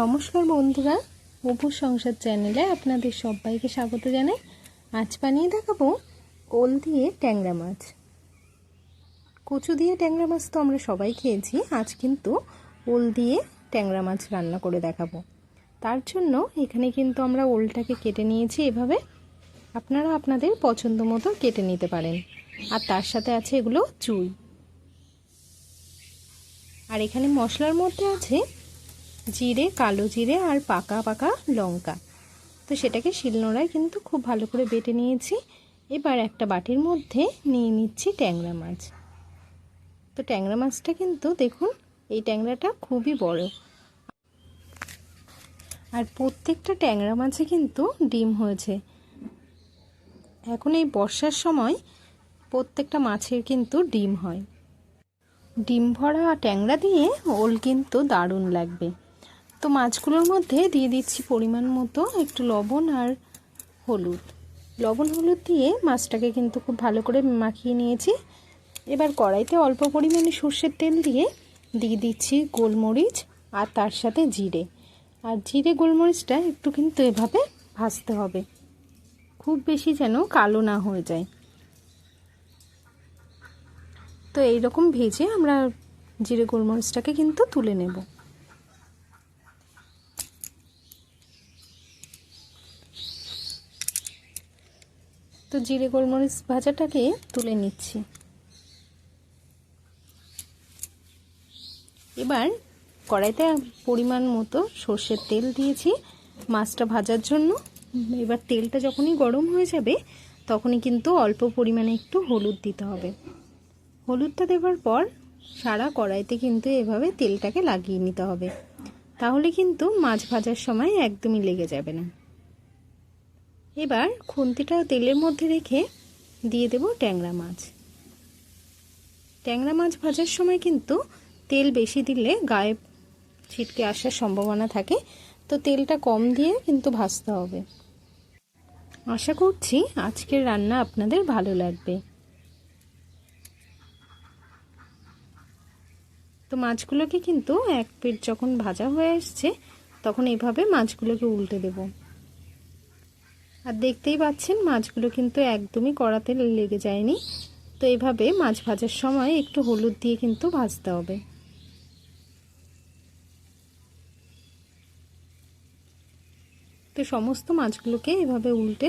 নমস্কার বন্ধুরা অপুর সংসার চ্যানেলে আপনাদের সবাইকে স্বাগত জানাই। আজ বানিয়ে দেখাবো ওল দিয়ে ট্যাংরা মাছ। কচু দিয়ে ট্যাংরা মাছ তো আমরা সবাই খেয়েছি, আজ কিন্তু ওল দিয়ে ট্যাংরা মাছ রান্না করে দেখাবো। তার জন্য এখানে কিন্তু আমরা ওলটাকে কেটে নিয়েছি এভাবে। আপনারা আপনাদের পছন্দ মতো কেটে নিতে পারেন। আর তার সাথে আছে এগুলো চুই। আর এখানে মশলার মধ্যে আছে জিরে, কালো জিরে আর পাকা পাকা লঙ্কা। তো সেটাকে শিলনোড়ায় কিন্তু খুব ভালো করে বেটে নিয়েছি। এবার একটা বাটির মধ্যে নিয়ে নিচ্ছি ট্যাংরা মাছ। তো ট্যাংরা মাছটা কিন্তু দেখুন, এই ট্যাংরাটা খুবই বড়। আর প্রত্যেকটা ট্যাংরা মাছে কিন্তু ডিম হয়েছে। এখন এই বর্ষার সময় প্রত্যেকটা মাছের কিন্তু ডিম হয়। ডিম ভরা ট্যাংরা দিয়ে ওল কিন্তু দারুণ লাগবে। তো মাছগুলোর মধ্যে দিয়ে দিচ্ছি পরিমাণ মতো একটু লবণ আর হলুদ। লবণ হলুদ দিয়ে মাছটাকে কিন্তু খুব ভালো করে মাখিয়ে নিয়েছি। এবার কড়াইতে অল্প পরিমাণে সর্ষের তেল দিয়ে দিয়ে দিচ্ছি গোলমরিচ আর তার সাথে জিরে। আর জিরে, গোলমরিচটা একটু কিন্তু এভাবে ভাজতে হবে। খুব বেশি যেন কালো না হয়ে যায়। তো এইরকম ভেজে আমরা জিরে, গোলমরিচটাকে কিন্তু তুলে নেব। তো জিরে গোলমরিচ ভাজাটাকে তুলে নিচ্ছি। এবার কড়াইতে পরিমাণ মতো সর্ষের তেল দিয়েছি মাছটা ভাজার জন্য। এবার তেলটা যখনই গরম হয়ে যাবে, তখনই কিন্তু অল্প পরিমাণে একটু হলুদ দিতে হবে। হলুদটা দেওয়ার পর সারা কড়াইতে কিন্তু এভাবে তেলটাকে লাগিয়ে নিতে হবে। তাহলে কিন্তু মাছ ভাজার সময় একদমই লেগে যাবে না। এবার খুন্তিটা তেলের মধ্যে রেখে দিয়ে দেব ট্যাংরা মাছ। ট্যাংরা মাছ ভাজার সময় কিন্তু তেল বেশি দিলে গায়ে ছিটকে আসার সম্ভাবনা থাকে, তো তেলটা কম দিয়ে কিন্তু ভাজতে হবে। আশা করছি আজকের রান্না আপনাদের ভালো লাগবে। তো মাছগুলোকে কিন্তু এক পিঠ যখন ভাজা হয়ে আসছে তখন এইভাবে মাছগুলোকে উল্টে দেব। আর দেখতেই পাচ্ছেন, মাছগুলো কিন্তু একদমই কড়াতে লেগে যায়নি। তো এভাবে মাছ ভাজার সময় একটু হলুদ দিয়ে কিন্তু ভাজতে হবে। তো সমস্ত মাছগুলোকে এভাবে উল্টে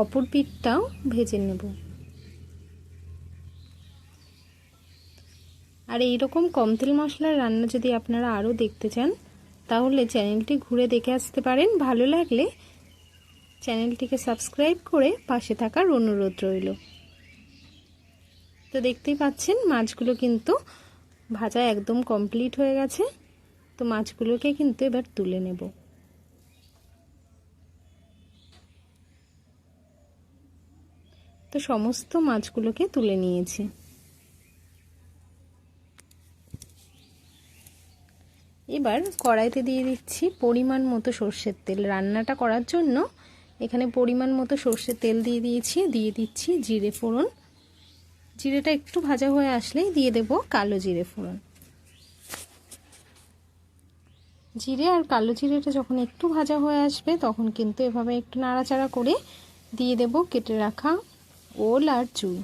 অপর পিঠটাও ভেজে নেব। আর এইরকম কম তেল মশলার রান্না যদি আপনারা আরও দেখতে চান, তাহলে চ্যানেলটি ঘুরে দেখে আসতে পারেন। ভালো লাগলে চ্যানেলটিকে সাবস্ক্রাইব করে পাশে থাকার অনুরোধ রইল। তো দেখতেই পাচ্ছেন, মাছগুলো কিন্তু ভাজা একদম কমপ্লিট হয়ে গেছে। তো মাছগুলোকে কিন্তু এবার তুলে নেব। তো সমস্ত মাছগুলোকে তুলে নিয়েছি। এবার কড়াইতে দিয়ে দিচ্ছি পরিমাণ মতো সর্ষের তেল। রান্নাটা করার জন্য এখানে পরিমাণ মতো সর্ষের তেল দিয়ে দিয়েছি, দিয়ে দিচ্ছি জিরে ফোড়ন। জিরেটা একটু ভাজা হয়ে আসলেই দিয়ে দেব কালো জিরে ফোড়ন। জিরে আর কালো জিরেটা যখন একটু ভাজা হয়ে আসবে, তখন কিন্তু এভাবে একটু নাড়াচাড়া করে দিয়ে দেব কেটে রাখা ওল আর চুই।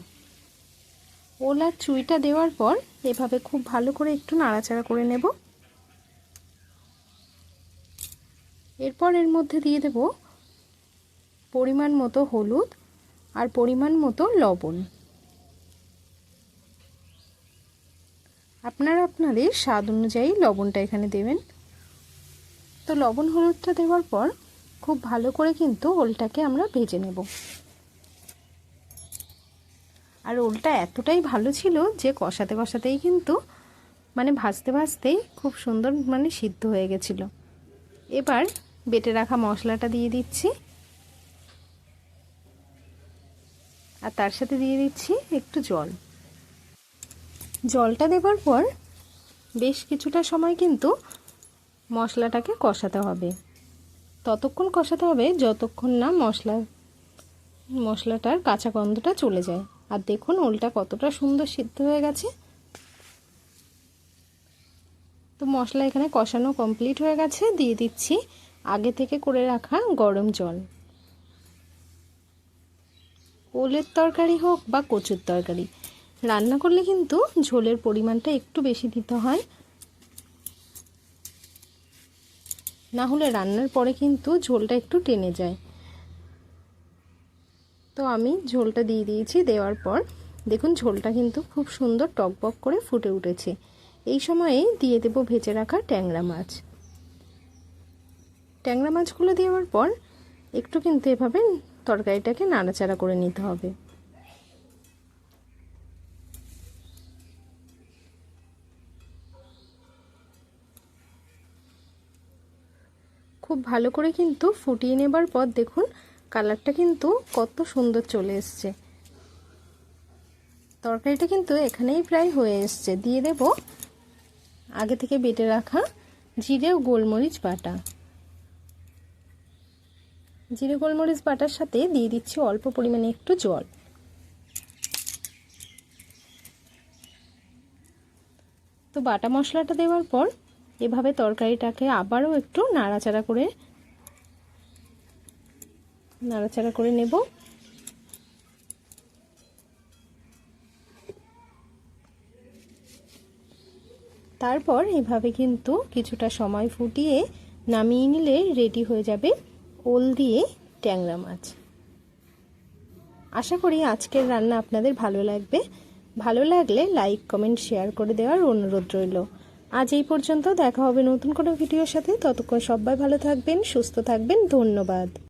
ওল আর চুইটা দেওয়ার পর এভাবে খুব ভালো করে একটু নাড়াচাড়া করে নেব। এরপর এর মধ্যে দিয়ে দেব পরিমাণ মতো হলুদ আর পরিমাণ মতো লবণ। আপনারা আপনাদের স্বাদ অনুযায়ী লবণটা এখানে দেবেন। তো লবণ হলুদটা দেওয়ার পর খুব ভালো করে কিন্তু ওলটাকে আমরা ভেজে নেব। আর ওলটা এতটাই ভালো ছিল যে কষাতে কষাতেই কিন্তু মানে ভাজতে ভাজতেই খুব সুন্দর মানে সিদ্ধ হয়ে গেছিল। এবার বেটে রাখা মশলাটা দিয়ে দিচ্ছি। আর তার সাথে দিয়ে দিচ্ছি একটু জল। জলটা দেবার পর বেশ কিছুটা সময় কিন্তু মশলাটাকে কষাতে হবে। ততক্ষণ কষাতে হবে যতক্ষণ না মশলা, মশলাটার কাঁচা গন্ধটা চলে যায়। আর দেখুন ওলটা কতটা সুন্দর সিদ্ধ হয়ে গেছে। তো মশলা এখানে কষানো কমপ্লিট হয়ে গেছে। দিয়ে দিচ্ছি আগে থেকে করে রাখা গরম জল। ওলের তরকারি হোক বা কচুর তরকারি। রান্না করলে কিন্তু ঝোলের পরিমাণটা একটু বেশি দিতে হয়। না হলে রান্নার পরে কিন্তু ঝোলটা একটু টেনে যায়। তো আমি ঝোলটা দিয়ে দিয়েছি, দেওয়ার পর দেখুন ঝোলটা কিন্তু খুব সুন্দর টকবক করে ফুটে উঠেছে। এই সময়ে দিয়ে দেব ভেজে রাখা ট্যাংরা মাছ। ট্যাংরা মাছগুলো দেওয়ার পর একটু কিন্তু এভাবে তরকারিটাকে নাড়াচাড়া করে নিতে হবে। খুব ভালো করে কিন্তু ফুটিয়ে নেবার পর দেখুন কালারটা কিন্তু কত সুন্দর চলে এসছে। তরকারিটা কিন্তু এখানেই প্রায় হয়ে এসছে। দিয়ে দেব আগে থেকে বেটে রাখা জিরে ও গোলমরিচ বাটা। জিরে গোলমরিচ বাটার সাথে দিয়ে দিচ্ছি অল্প পরিমাণে একটু জল। তো বাটা মশলাটা দেওয়ার পর এভাবে তরকারিটাকে আবারও একটু নাড়াচাড়া করে নাড়াচাড়া করে নেব। তারপর এভাবে কিন্তু কিছুটা সময় ফুটিয়ে নামিয়ে নিলে রেডি হয়ে যাবে। ওল দিয়ে ট্যাংরা মাছ। আশা করি আজকের রান্না আপনাদের ভালো লাগবে। ভালো লাগলে লাইক, কমেন্ট, শেয়ার করে দেওয়ার অনুরোধ রইল। আজ এই পর্যন্ত দেখা হবে নতুন কোনো ভিডিওর সাথে। ততক্ষণ সবাই ভালো থাকবেন, সুস্থ থাকবেন। ধন্যবাদ।